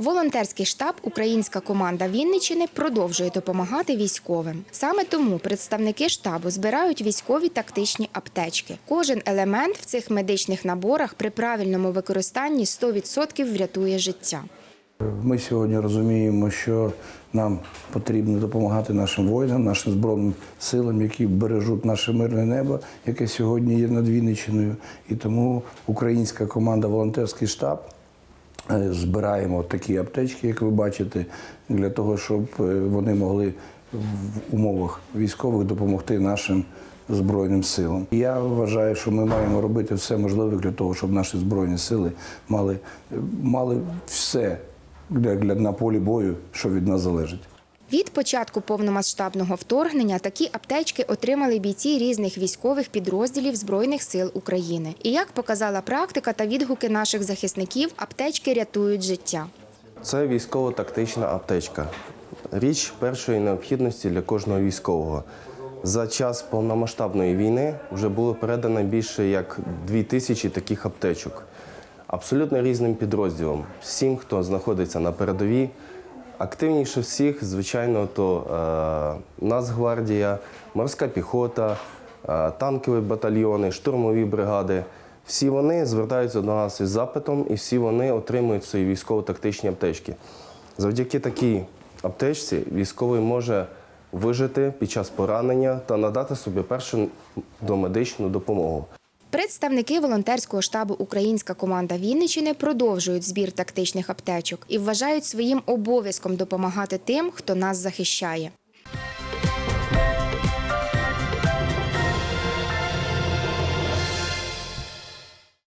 Волонтерський штаб Українська команда Вінничини продовжує допомагати військовим. Саме тому представники штабу збирають військові тактичні аптечки. Кожен елемент в цих медичних наборах при правильному використанні 100% врятує життя. Ми сьогодні розуміємо, що нам потрібно допомагати нашим воїнам, нашим збройним силам, які бережуть наше мирне небо, яке сьогодні є над Вінниччиною. І тому українська команда Волонтерський штаб збираємо такі аптечки, як ви бачите, для того, щоб е, вони могли в умовах військових допомогти нашим. Збройним силам. Я вважаю, що ми маємо робити все можливе для того, щоб наші збройні сили мали, мали все для, для на полі бою, що від нас залежить. Від початку повномасштабного вторгнення такі аптечки отримали бійці різних військових підрозділів Збройних сил України. І як показала практика та відгуки наших захисників, аптечки рятують життя. Це військово-тактична аптечка. Річ першої необхідності для кожного військового. За час повномасштабної війни вже було передано більше як дві тисячі таких аптечок. Абсолютно різним підрозділом. Всім, хто знаходиться на передовій. Активніше всіх, звичайно, то е, Нацгвардія, морська піхота, е, танкові батальйони, штурмові бригади. Всі вони звертаються до нас із запитом, і всі вони отримують свої військово-тактичні аптечки. Завдяки такій аптечці військовий може вижити під час поранення та надати собі першу домедичну допомогу. Представники волонтерського штабу Українська команда Вінничини продовжують збір тактичних аптечок і вважають своїм обов'язком допомагати тим, хто нас захищає.